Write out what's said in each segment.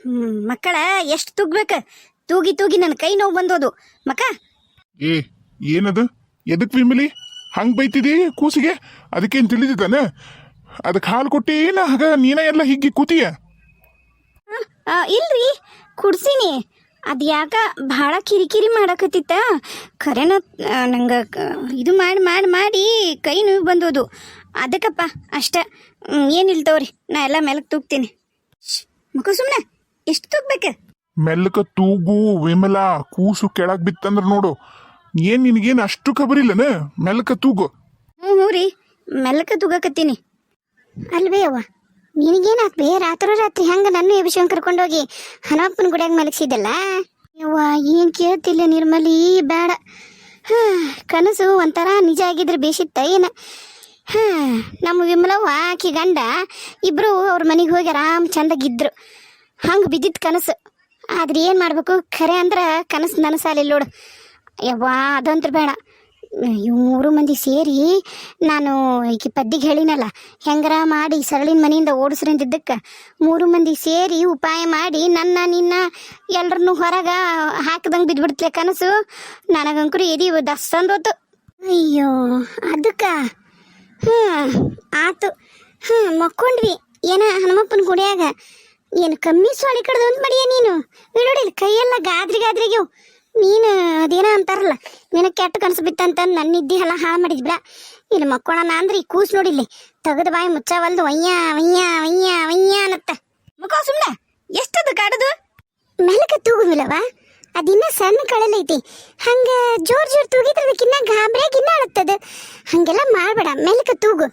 ಹ್ಮ್ ಮಕ್ಕಳ ಎಷ್ಟು ತುಗ್ಬೇಕು? ತೂಗಿ ತೂಗಿ ನನ್ನ ಕೈ ನೋವು ಬಂದೋದು. ಮಕ್ಕ? ಏ ಏನದು? ಎದಕ್ ವಿಮಲಿ? ಹಂಗ್ ಬೈತಿದಿ ಕೂಸಿಗೆ? ಅದಕ್ಕೇನ್ ತಿಳಿದಿದ್ದಾನ? ಅದಕ್ಕೆ ಹಾಲು ಕೊಟ್ಟಿ ಏನ? ಹಾಗ ನೀನ ಎಲ್ಲ ಹಿಗ್ಗಿ ಕೂತಿಯ? ಆ, ಇಲ್ರಿ ಕುಡ್ಸಿನಿ. ಅದು ಯಾಕ ಭಾಳ ಕಿರಿಕಿರಿ ಮಾಡಕತ್ತಿತ್ತ? ಖರೇನ ಆ, ನಂಗ ಕ- ಇದು ಮಾಡಿ ಮಾಡಿ ಮಾಡಿ ಕೈ ನೋವು ಬಂದೋದು. ಅದಕ್ಕಪ್ಪ ಅಷ್ಟ. ಏನಿಲ್ಲ ತಗೋರಿ ನಾ ಎಲ್ಲ ಮೇಲಕ್ ತೂಗ್ತೀನಿ. ಮುಖ ಸುಮ್ಮನೆ ಎಷ್ಟು ತೂಗ್ಬೇಕು ಮೆಲ್ಲಕ ತೂಗು ವಿಮಲ ಕೂಸು ಕೆಳಗ್ ಬಿತ್ತಂದ್ರ ನೋಡು. ಏನ್ ನಿನಗೇನು ಅಷ್ಟು ಖಬರಿಲ್ಲನ? ಮೆಲ್ಲಕ ತೂಗು. ಹ್ಞೂ ಹ್ಞೂ ರೀ. ಮೆಲ್ಲಕ ತೂಗಕತ್ತೀನಿ. ಅಲ್ವೇ ಅವ್ವ? ನಿನಗೇನಾತ್ ಬೇ ರಾತ್ರೋ ರಾತ್ರಿ ಹೆಂಗ ನನ್ನ ಅಭಿಷೇಕ ಕರ್ಕೊಂಡೋಗಿ ಹನಪ್ಪನ ಗುಡಿಯಾಗ ಮಲಗಿಸಿದ್ದಲ್ಲ? ಯವ್ವ ಏನ್ ಕೇಳ್ತಿಲ್ಲ ನಿರ್ಮಲಿ ಬೇಡ ಹಾ ಕನಸು ಒಂಥರ ನಿಜ ಆಗಿದ್ರೆ ಬೇಸಿತ್ತ ಏನ? ಹಾ ನಮ್ಮ ವಿಮಲವ್ವ ಆಕಿ ಗಂಡ ಇಬ್ರು ಅವ್ರ ಮನೆಗೆ ಹೋಗಿ ಆರಾಮ್ ಚಂದಾಗಿದ್ರು ಹಂಗೆ ಬಿದ್ದಿತ್ತು ಕನಸು. ಆದ್ರೆ ಏನು ಮಾಡಬೇಕು? ಖರೆ ಅಂದ್ರೆ ಕನಸು ನನಸಾಲಿಲ್ಲ ನೋಡು. ಯವ್ವಾ, ಅದಂತ್ರ ಬೇಡ. ಇವು ಮೂರು ಮಂದಿ ಸೇರಿ ನಾನು ಈಕಿ ಪದ್ದಿಗೆ ಹೇಳಿನಲ್ಲ, ಹೆಂಗರ ಮಾಡಿ ಸರಳಿನ ಮನೆಯಿಂದ ಓಡಿಸ್ರಿಂದಿದ್ದಕ್ಕೆ, ಮೂರು ಮಂದಿ ಸೇರಿ ಉಪಾಯ ಮಾಡಿ ನನ್ನ ನಿನ್ನ ಎಲ್ರನ್ನೂ ಹೊರಗೆ ಹಾಕ್ದಂಗೆ ಬಿದ್ಬಿಡ್ತ್ಲೆ ಕನಸು. ನನಗಂಕರು ಎದಿ ದಸ್ತಂದೋತು ಅಯ್ಯೋ ಅದಕ್ಕ ಹ್ಞೂ ಆತು. ಹ್ಞೂ ಮಕ್ಕೊಂಡ್ವಿ. ಏನ ಹನುಮಪ್ಪನ ಗುಡಿಯಾಗ? ಏನು ಕಮ್ಮಿ ಸೊಳಿ ಕಡ್ದು ಅಂತ ಮಾಡಿಯ ನೀನು? ನೋಡಿ ಕೈಯೆಲ್ಲ ಗಾದ್ರಿ ಗಾದ್ರಿಗೆ ನೀನು ಅದೇನೋ ಅಂತಾರಲ್ಲ ನಿನಗೆ ಕೆಟ್ಟ ಕನಸು ಬಿತ್ತಂತ ನನ್ನ ನಿದ್ದೆ ಎಲ್ಲ ಹಾಳು ಮಾಡಿದ್ ಬಿಡ. ಇಲ್ಲಿ ಮಕ್ಕೋಣ ಅಂದ್ರೆ ಈ ಕೂಸ್ ನೋಡಿಲ್ಲಿ ತೆಗೆದು ಬಾಯಿ ಮುಚ್ಚವಲ್ದು ಒಯ್ಯ ವಯ್ಯ ಒಯ್ಯ ಒಯ್ಯ ಅನ್ನತ್ತ. ಮುಖ ಸುಮ್ಮನೆ ಎಷ್ಟದು ಕಾಡದು? ಮೆಲಕ ತೂಗುದಿಲ್ಲವ? ಅದಿನ್ನ ಸಣ್ಣ ಕಳಲೈತಿ. ಹಂಗ ಜೋರ್ ಜೋರ್ ತೂಗಿದ್ರೆ ಅದಕ್ಕಿನ್ನ ಗಾಬರಿಯಾಗಿ ಇನ್ನ ಅಳತ್ತದ. ಹಂಗೆಲ್ಲ ಮಾಡ್ಬೇಡ ಮೆಲಕ ತೂಗು.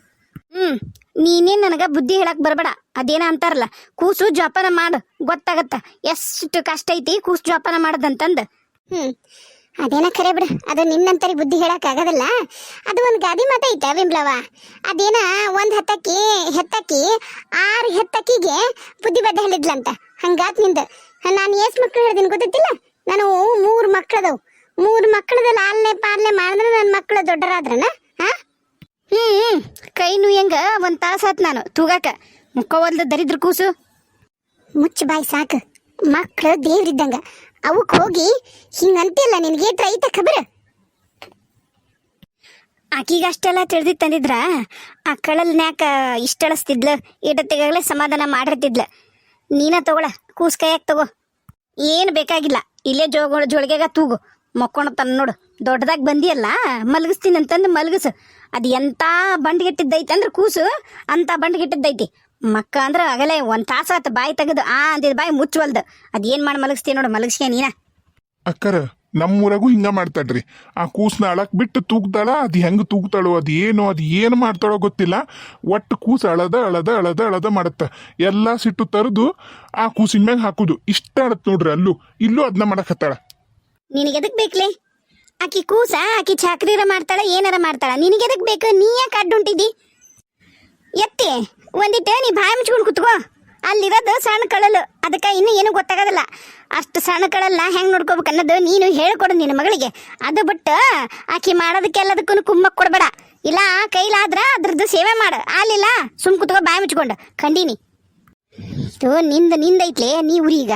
ಹ್ಮ್ ನೀನೇನ್ ನನಗೆ ಬುದ್ಧಿ ಹೇಳಕ್ ಬರಬೇಡ. ಅದೇನ ಅಂತಾರಲ್ಲ, ಕೂಸು ಜೋಪಾನ ಮಾಡು. ಗೊತ್ತಾಗತ್ತ, ಎಷ್ಟು ಕಷ್ಟ ಐತಿ ಕೂಸು ಜೋಪಾನ ಮಾಡದಂತಂದ್. ಹ್ಮ್, ಅದೇನ ಖರೆ ಬಿಡು. ಅದು ನಿನ್ನಂತರಿ ಬುದ್ಧಿ ಹೇಳಕ್ ಆಗದಲ್ಲ. ಅದು ಒಂದು ಗಾದಿ ಮಾತ ಐತ ವಿಮ್ಲವ. ಅದೇನ ಒಂದ್ ಹತ್ತಕ್ಕಿ ಹೆತ್ತಕ್ಕಿ, ಆರು ಹೆತ್ತಕ್ಕಿಗೆ ಬುದ್ಧಿ ಬದ್ಧ ಹೇಳಿದ್ಲಂತ. ಹಂಗಾತ್ನಿಂದ. ನಾನು ಎಷ್ಟ್ ಮಕ್ಳು ಹೇಳ್ದೀನಿ ಗೊತ್ತಿಲ್ಲ ನಾನು ಮೂರು ಮಕ್ಕಳದವು ಮೂರು ಮಕ್ಕಳದ ಲಾಲ್ನೆ ಪಾಲನೆ ಮಾಡಿದ್ರೆ ನನ್ನ ಮಕ್ಕಳು ದೊಡ್ಡರಾದ್ರನ? ಹಾ? ಹ್ಮ್ ಕೈ ನುಯ್ಯಂಗ ಒಂದ್ ತಾಸಾತ್ ನಾನು. ತೂಗಾಕ. ಮುಖವಲ್ದ ದರಿದ್ರ ಕೂಸು. ಮುಚ್ಚ ಬಾಯಿ ಸಾಕು. ಮಕ್ಕಳು ದೇವ್ರಿದ್ದಂಗ ಅವಕ್ ಹೋಗಿ ಹಿಂಗಂತಿಲ್ಲ ನಿನಗೆ ಐತ ಖಬರ? ಆಕಿಗೆ ಅಷ್ಟೆಲ್ಲ ತಿಳಿದಿ ತಂದಿದ್ರ. ಆ ಕಳಲ್ನ್ಯಾಕ ಇಷ್ಟಳಿಸ್ತಿದ್ಲು? ಇಡತ್ತಿಗಾಗಲೇ ಸಮಾಧಾನ ಮಾಡಿರ್ತಿದ್ಲ. ನೀನ ತಗೊಳ. ಕೂಸ್ ಕೈಯಾಗ ತಗೋ. ಏನು ಬೇಕಾಗಿಲ್ಲ. ಇಲ್ಲೇ ಜೋಗ ಜೋಳಿಗೆಗ ತೂಗು. ತನ್ನ ನೋಡು, ದೊಡ್ಡದಾಗಿ ಬಂದಿಯಲ್ಲ, ಮಲಗಿಸ್ತೀನಿ ಅಂತಂದು ಮಲಗಿಸು. ಅದು ಎಂಥ ಬಂಡ್ಗೆಟ್ಟಿದ್ದೈತೆ ಅಂದ್ರೆ ಕೂಸು, ಅಂತ ಬಂಡ್ಗೆಟ್ಟಿದ್ದೈತಿ. ಮಕ್ಕ ಅಂದ್ರೆ ಆಗಲೇ ಒಂದು ತಾಸಾತ ಬಾಯಿ ತೆಗೆದು, ಆ ಅಂದಿದ ಬಾಯಿ ಮುಚ್ಚವಲ್ದು. ಅದು ಏನು ಮಾಡಿ ಮಲಗಿಸ್ತೀನಿ ನೋಡು ಮಲಗಿಸ್ಕೆ ನೀನ? ಅಕ್ಕರ, ನಮ್ಮೂರಾಗೂ ಹಿಂಗ ಮಾಡ್ತಾಳ್ರಿ. ಆ ಕೂಸ್ನ ಅಳಕ್ ಬಿಟ್ಟು ತೂಗ್ತಾಳ ಅದು ಹೆಂಗ್ ತೂಗ್ತಾಳೋ, ಅದು ಏನು, ಅದ್ ಏನ್ ಮಾಡ್ತಾಳೋ ಗೊತ್ತಿಲ್ಲ. ಒಟ್ಟು ಕೂಸ್ ಅಳದ ಅಳದ ಅಳದ ಅಳದ ಮಾಡತ್ತ. ಎಲ್ಲಾ ಸಿಟ್ಟು ತರದು ಆ ಕೂಸಿನ ಮ್ಯಾಗ ಹಾಕುದು. ಇಷ್ಟ ಅಳತ್ ನೋಡ್ರಿ ಅಲ್ಲೂ. ಇಲ್ಲೂ ಅದನ್ನ ಮಾಡಕತ್ತಾಳ ನಿನಗೆ ಎದಕ್ ಬೇಕ್ಲೆ? ಆಕಿ ಕೂಸ, ಆಕಿ ಚಾಕ್ರಿರ ಮಾಡ್ತಾಳ, ಏನಾರ ಮಾಡ್ತಾಳ. ನಿನಗೆ ಎದಕ್ ಬೇಕು? ನೀ ಯಾಕೆ ಅಡ್ಡುಂಟಿದ್ದಿ ಎತ್ತಿ, ಒಂದಿಟ್ಟು ನೀ ಬಾಯಿ ಮುಚ್ಕೊಂಡು ಕುತ್ಕೋ. ಅಲ್ಲಿರೋದು ಸಣ್ಣ ಕಳಲು. ಅದಕ್ಕೆ ಇನ್ನೂ ಏನು ಗೊತ್ತಾಗೋದಿಲ್ಲ. ಅಷ್ಟು ಸಣ್ಣ ಕಳಲ್ಲ, ಹೆಂಗೆ ನೋಡ್ಕೋಬೇಕು ಅನ್ನೋದು ನೀನು ಹೇಳ್ಕೊಡು ನಿನ್ನ ಮಗಳಿಗೆ. ಅದು ಬಿಟ್ಟು ಆಕಿ ಮಾಡೋದಕ್ಕೆಲ್ಲದಕ್ಕೂ ಕುಮ್ಮಕ್ಕೆ ಕೊಡಬೇಡ. ಇಲ್ಲ, ಕೈಲಾದ್ರೆ ಅದ್ರದ್ದು ಸೇವೆ ಮಾಡು. ಅಲ್ಲಿಲ್ಲ ಸುಮ್ ಕುತ್ಕೋ, ಬಾಯಿ ಮುಚ್ಕೊಂಡು. ಖಂಡೀನಿ ಇದು ನಿಂದ ನಿಂದೈತ್ಲೆ ನೀ ಉರಿ ಈಗ.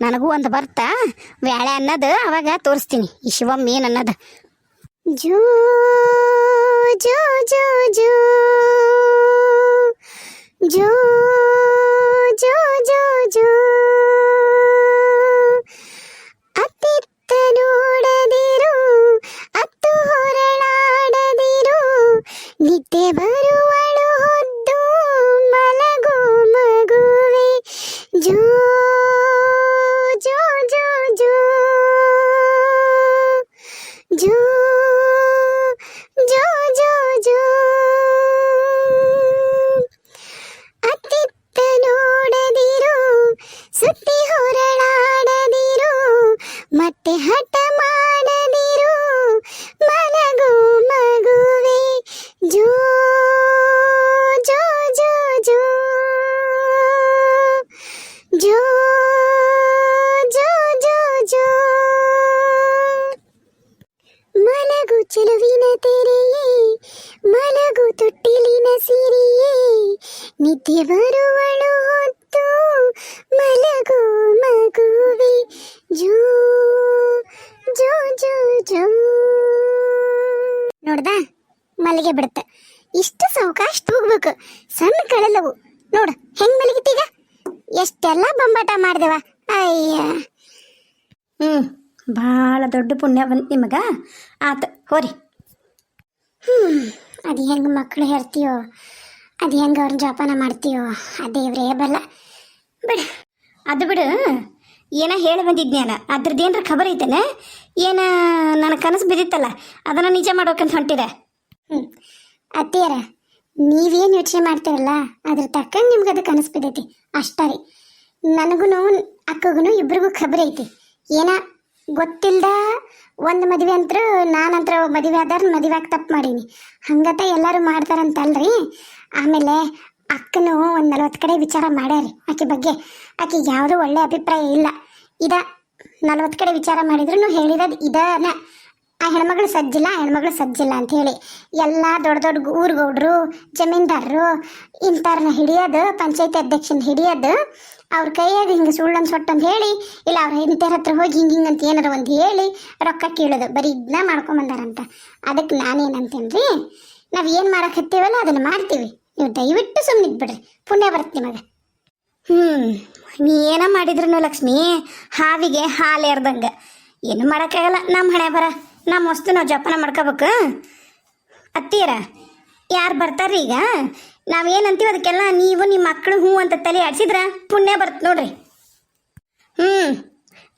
ನನಗೂ ಒಂದು ಬರ್ತಾ, ವ್ಯಾಳೆ ಅನ್ನೋದು ಅವಾಗ ತೋರಿಸ್ತೀನಿ. ಈ ಶಿವಮ್ಮ ಏನ್ ಅನ್ನೋದು? ಜೋ ಜೋ ಜೋ ಜೋ. ಜೋ ಜೋ ಜೋ ಜೋ. ತೊಟ್ಟಿಲಿನ ಸಿರಿಯೇ ನಿದ್ದೆ ಬರುವಳು ಹೊತ್ತು ಮಲಗು ಮಗುವೆ. ಜೋ ಜೋ ಜೋ ಜೋ. ನೋಡ್ದ? ಮಲಗೆ ಬಿಡುತ್ತೆ. ಇಷ್ಟು ಸಾವಕಾಶ ಹೋಗ್ಬೇಕು. ಸಣ್ಣ ಕಳಲವು. ನೋಡು ಹೆಂಗ್ ಮಲಗಿತ್ತೀಗ ಎಷ್ಟೆಲ್ಲ ಬೊಂಬಾಟ ಮಾಡ್ದೇವ? ಅಯ್ಯ. ಹ್ಮ್ ಭಾಳ ದೊಡ್ಡ ಪುಣ್ಯ ಬಂತು ನಿಮಗ. ಆತ ಹೋರಿ. ಹ್ಮ್. ಅದು ಹೆಂಗೆ ಮಕ್ಕಳು ಹೇಳ್ತೀಯೋ ಅದು ಹೆಂಗೆ ಅವ್ರನ್ನ ಜೋಪಾನ ಮಾಡ್ತೀಯೋ ಆ ಬಲ್ಲ. ಬಿಡು, ಅದು ಬಿಡು. ಏನ ಹೇಳಿ ಬಂದಿದ್ನೇನ ಅದ್ರದ್ದು ಏನಾರ ಖಬರ್ ಐತೇನೆ? ಏನ ನನ್ನ ಕನಸು ಬಿದ್ದಿತ್ತಲ್ಲ, ಅದನ್ನು ನಿಜ ಮಾಡ್ಬೇಕಂತ ಹೊಂಟಿದೆ. ಹ್ಞೂ ಅತ್ತಿಯರ, ನೀವೇನು ಯೋಚನೆ ಮಾಡ್ತೀರಲ್ಲ, ಅದ್ರ ತಕ್ಕಂಗೆ ನಿಮ್ಗೆ ಅದು ಕನಸು ಬಿದ್ದೈತಿ. ಅಷ್ಟ ರೀ. ನನಗೂ ಅಕ್ಕಗೂ ಇಬ್ರಿಗೂ ಖಬರ್ ಐತಿ. ಏನ ಗೊತ್ತಿಲ್ದ ಒಂದು ಮದುವೆ ಅಂತರೂ ನಾನಂತ್ರ ಮದುವೆ ಆದಾರ ಆಗಿ ತಪ್ಪು ಮಾಡೀನಿ. ಹಂಗತ ಎಲ್ಲರೂ ಮಾಡ್ತಾರಂತಲ್ರಿ. ಆಮೇಲೆ ಅಕ್ಕನು ಒಂದು ನಲ್ವತ್ತು ಕಡೆ ವಿಚಾರ ಮಾಡ್ಯಾರಿ ಆಕೆ ಬಗ್ಗೆ. ಆಕೆ ಯಾವುದೂ ಒಳ್ಳೆ ಅಭಿಪ್ರಾಯ ಇಲ್ಲ. ಇದ ನಲ್ವತ್ತು ಕಡೆ ವಿಚಾರ ಮಾಡಿದ್ರು ಹೇಳಿರೋದು ಇದನ. ಆ ಹೆಣ್ಮಗಳು ಸಜ್ಜಿಲ್ಲ ಹೆಣ್ಮಗಳು ಸಜ್ಜಿಲ್ಲ ಅಂತ ಹೇಳಿ ಎಲ್ಲ ದೊಡ್ಡ ದೊಡ್ಡ ಊರ್ಗೌಡ್ರು, ಜಮೀನ್ದಾರರು ಇಂಥವ್ರನ್ನ ಹಿಡಿಯೋದು, ಪಂಚಾಯತಿ ಅಧ್ಯಕ್ಷನ ಹಿಡಿಯೋದು, ಅವ್ರ ಕೈಯಾಗ ಹಿಂಗೆ ಸುಳ್ಳೊಂದು ಸೊಟ್ಟಂತ ಹೇಳಿ, ಇಲ್ಲ ಅವ್ರ ಇಂತರ ಹತ್ರ ಹೋಗಿ ಹಿಂಗೆ ಹಿಂಗೆ ಅಂತ ಏನಾರ ಒಂದು ಹೇಳಿ ರೊಕ್ಕ ಕೇಳೋದು, ಬರೀ ಇದನ್ನ ಮಾಡ್ಕೊಂಬಂದಾರಂತ ಅದಕ್ಕೆ ನಾನೇನಂತೇನು ರೀ ನಾವು ಏನು ಮಾಡಕ್ಕೆ ಹತ್ತೀವಲ್ಲ ಅದನ್ನು ಮಾಡ್ತೀವಿ. ನೀವು ದಯವಿಟ್ಟು ಸುಮ್ಮನೆ ಬಿಡ್ರಿ, ಪುಣ್ಯ ಬರುತ್ತೆ ನಿಮಗೆ. ಹ್ಞೂ ನೀ ಏನೋ ಮಾಡಿದ್ರು ಲಕ್ಷ್ಮಿ, ಹಾವಿಗೆ ಹಾಲು ಎರ್ದಂಗೆ ಏನು ಮಾಡೋಕ್ಕಾಗಲ್ಲ ನಮ್ಮ ಹಣೆ ಬರ. ನಮ್ಮ ವಸ್ತು ನಾವು ಜೋಪಾನ ಮಾಡ್ಕೋಬೇಕು? ಅತ್ತೀರ ಯಾರು ಬರ್ತಾರ್ರಿ ಈಗ? ನಾವೇನಂತೀವಿ ಅದಕ್ಕೆಲ್ಲ ನೀವು ನಿಮ್ಮ ಮಕ್ಕಳು ಹ್ಞೂ ಅಂತ ತಲೆ ಆಡ್ಸಿದ್ರ ಪುಣ್ಯ ಬರುತ್ತೆ ನೋಡ್ರಿ. ಹ್ಞೂ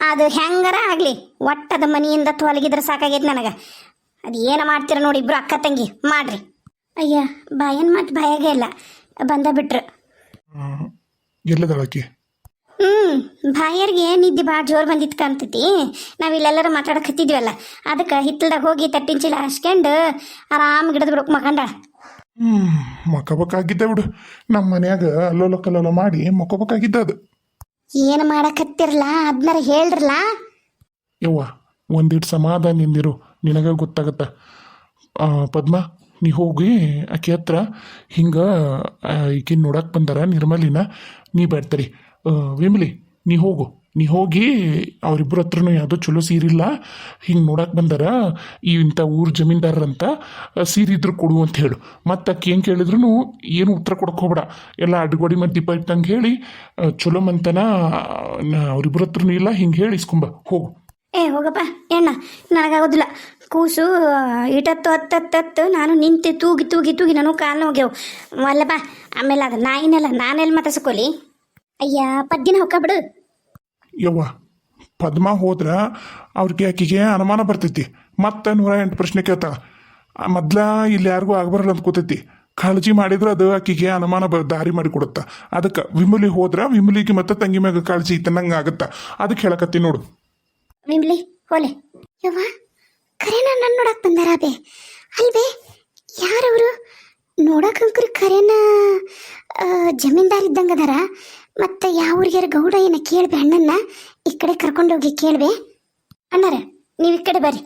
ಅದು ಹೆಂಗಾರ ಆಗಲಿ, ಒಟ್ಟದ ಮನೆಯಿಂದ ತೊಲಗಿದ್ರೆ ಸಾಕಾಗೈತೆ ನನಗೆ. ಅದು ಏನು ಮಾಡ್ತೀರ ನೋಡಿ ಇಬ್ರು ಅಕ್ಕ ತಂಗಿ, ಮಾಡ್ರಿ. ಅಯ್ಯ ಬಾಯನ್ ಮಾತು ಬಾಯಾಗೆ ಇಲ್ಲ. ಬಂದ ಬಿಟ್ರು. ಎಲ್ಲದಾಳಕ್ಕೆ ಹ್ಮ್ ಬಾಯರ್ಗೆ ನಿದ್ದೆ ಭಾಳ ಜೋರು ಬಂದಿತ್ತು ಕಾಣ್ತೈತಿ. ನಾವು ಇಲ್ಲೆಲ್ಲರೂ ಮಾತಾಡಕತ್ತಿದ್ವಲ್ಲ ಅದಕ್ಕೆ ಹಿತ್ತಲ್ದಾಗ ಹೋಗಿ ತಟ್ಟಿನ ಚೀಲ ಹಚ್ಕೊಂಡು ಆರಾಮ್ ಗಿಡದ ಬಿಡಕ್ಕೆ ಮಕಂಡ ಹ್ಮ್ ಮಕ್ಕಬೇಕಾಗಿದ್ದೆ ಬಿಡು. ನಮ್ಮ ಮನ್ಯಾಗ ಅಲ್ಲೋಲ ಕಲ್ಲೋಲ ಮಾಡಿ ಮಕ್ಕಬೇಕಾಗಿದ್ದ ಅದು. ಏನು ಮಾಡಕತ್ತಿರಲ್ಲ ಅದನ್ನಾರ ಹೇಳ್ರಲ್ಲ ಯವ್ವ ಒಂದಿಟ್ಟು ಸಮಾಧಾನದಿಂದಿರು. ನಿನಗ ಗೊತ್ತಾಗತ್ತ. ಆ, ಪದ್ಮ ನೀ ಹೋಗಿ ಆಕೆ ಹತ್ರ ಹಿಂಗೆ ಈಕಿನ ನೋಡಕ್ಕೆ ಬಂದಾರ ನಿರ್ಮಲಿನ. ನೀ ಬರ್ತೀರಿ. ವಿಮಲಿ, ನೀ ಹೋಗು. ನೀ ಹೋಗಿ ಅವರಿಬ್ಬರ ಹತ್ರನೂ ಯಾವುದೋ ಚಲೋ ಸೀರಿಲ್ಲ ಹಿಂಗೆ ನೋಡಕ್ಕೆ ಬಂದಾರ, ಈ ಇಂಥ ಊರು ಜಮೀನ್ದಾರರಂತ ಇದ್ರು ಕೊಡು ಅಂತ ಹೇಳು. ಮತ್ತು ಅಕ್ಕಿ ಏನು ಕೇಳಿದ್ರು ಏನು ಉತ್ತರ ಕೊಡಕ್ಕೆ ಹೋಗ್ಬೇಡ. ಎಲ್ಲ ಅಡ್ಗೋಡಿ ಮತ್ತು ದೀಪ ಇಟ್ಟಂಗೆ ಹೇಳಿ ಚಲೋ ಮಂತನ ಅವರಿಬ್ಬರ ಹತ್ರನೂ ಇಲ್ಲ, ಹಿಂಗೆ ಹೇಳಿ ಇಸ್ಕೊಂಬ ಹೋಗು. ಏ, ಹೋಗಪ್ಪ ಏನ ನನಗಾಗೋದಿಲ್ಲ. ಕೂಸು ಇಟತ್ತು ಹತ್ತತ್ತು ನಾನು ನಿಂತೆ ತೂಗಿ ತೂಗಿ ತೂಗಿ, ನಾನು ಕಾಲು ಹೋಗ್ಯವು ಅಲ್ಲಪ್ಪ, ಆಮೇಲೆ ಅದು ನಾಯಿನೆಲ್ಲ ನಾನೆಲ್ಲಿ ಮಾತಾಡ್ಸ್ಕೊಲಿ ಅಯ್ಯ ಪದ್ದಿನ ಹೊಕ್ಕ ಬಿಡು. ಯವ್ವ ಪದ್ಮ ಹೋದ್ರ ಅವ್ರಿಗೆ ಆಕಿಗೆ ಅನುಮಾನ ಬರ್ತೈತಿ. ಮತ್ತೆ ನೂರ ಎಂಟು ಪ್ರಶ್ನೆ ಕೇಳ್ತಾಳ. ಮೊದ್ಲ ಇಲ್ಲಿ ಯಾರಿಗೂ ಆಗ್ಬರಲ್ಲ ಅಂತ ಕೂತೈತಿ. ಕಾಳಜಿ ಮಾಡಿದ್ರೆ ಅದು ಆಕಿಗೆ ಅನುಮಾನ ಬ ದಾರಿ ಮಾಡಿ ಕೊಡುತ್ತ ಅದಕ್ಕೆ ವಿಮುಲಿ ಹೋದ್ರ ವಿಮುಲಿಗೆ ಮತ್ತೆ ತಂಗಿ ಮ್ಯಾಗ ಕಾಳಜಿ ಇತ್ತನಂಗೆ ಆಗುತ್ತ. ಅದಕ್ಕೆ ಹೇಳಕತ್ತಿ ನೋಡು. ವಿಮ್ಲಿ ಹೋಲೆ. ಯವ್ವ ಕರೆನ ನನ್ನ ನೋಡಕ್ ಬಂದಾರ ಬೇ. ಅಲ್ವೇ ಯಾರವರು ನೋಡಕ್ಕಂಕ್ರು ಕರೆನ ಜಮೀನ್ದಾರ್ ಇದ್ದಂಗೆ ಅದಾರ. ಮತ್ತೆ ಯಾವ ಊರಿಗೆ ಗೌಡ ಏನ ಕೇಳ್ಬೆ ಅಣ್ಣನ್ನ? ಈ ಕಡೆ ಕರ್ಕೊಂಡೋಗಿ ಕೇಳ್ಬೆ. ಅಣ್ಣಾರ, ನೀವು ಈ ಕಡೆ ಬರ್ರಿ.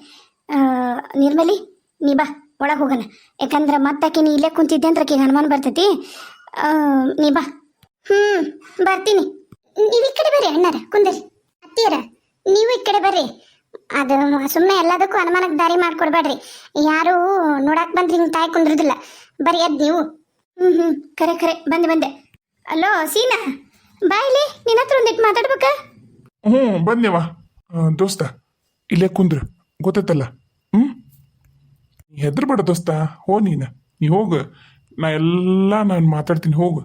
ನಿರ್ಮಲಿ, ನೀ ಬಾ, ಒಳಗೆ ಹೋಗೋಣ. ಯಾಕಂದ್ರೆ ಮತ್ತಾಕೆ ನೀ ಇಲ್ಲೇ ಕುಂತಿದ್ದೆ ಅಂದ್ರೆ ಆಕೆಗೆ ಅನುಮಾನ ಬರ್ತೈತಿ. ನೀ ಬಾ. ಹ್ಮ್, ಬರ್ತೀನಿ. ನೀವು ಈ ಕಡೆ ಬರ್ರಿ ಅಣ್ಣಾರ, ಕುಂದರಿ. ಅತ್ತಿಯರ, ನೀವು ಈ ಕಡೆ ಬರ್ರಿ. ಅದು ಸುಮ್ಮನೆ ಎಲ್ಲದಕ್ಕೂ ಅನುಮಾನಕ್ಕೆ ದಾರಿ ಮಾಡ್ಕೊಡ್ಬೇಡ್ರಿ. ಯಾರು ನೋಡಕ್ ಬಂದ್ರೆ ಹಿಂಗೆ ತಾಯಿ ಕುಂದ್ರದಿಲ್ಲ. ಬರೀ ಅದು ನೀವು. ಹ್ಞೂ ಹ್ಞೂ ಕರೆ ಕರೆ, ಬಂದೆ ಬಂದೆ. ಅಲೋ, ಸೀನಾ? ಬಾ ಇಲ್ಲಿ, ನಿನ್ನ ಹತ್ರ ಒಂದಿಟ್ಟು ಮಾತಾಡ್ಬೇಕ? ಹ್ಞೂ ಬಂದೇವ ದೋಸ್ತ, ಇಲ್ಲೇ ಕುಂದ್ರು. ಗೊತ್ತೈತಲ್ಲ ಹ್ಞೂ ಹೆದ್ರಬೇಡ ದೋಸ್ತ, ಹೋ ನೀನು. ನೀ ಹೋಗು. ನಾ ಎಲ್ಲ ನಾನು ಮಾತಾಡ್ತೀನಿ, ಹೋಗು.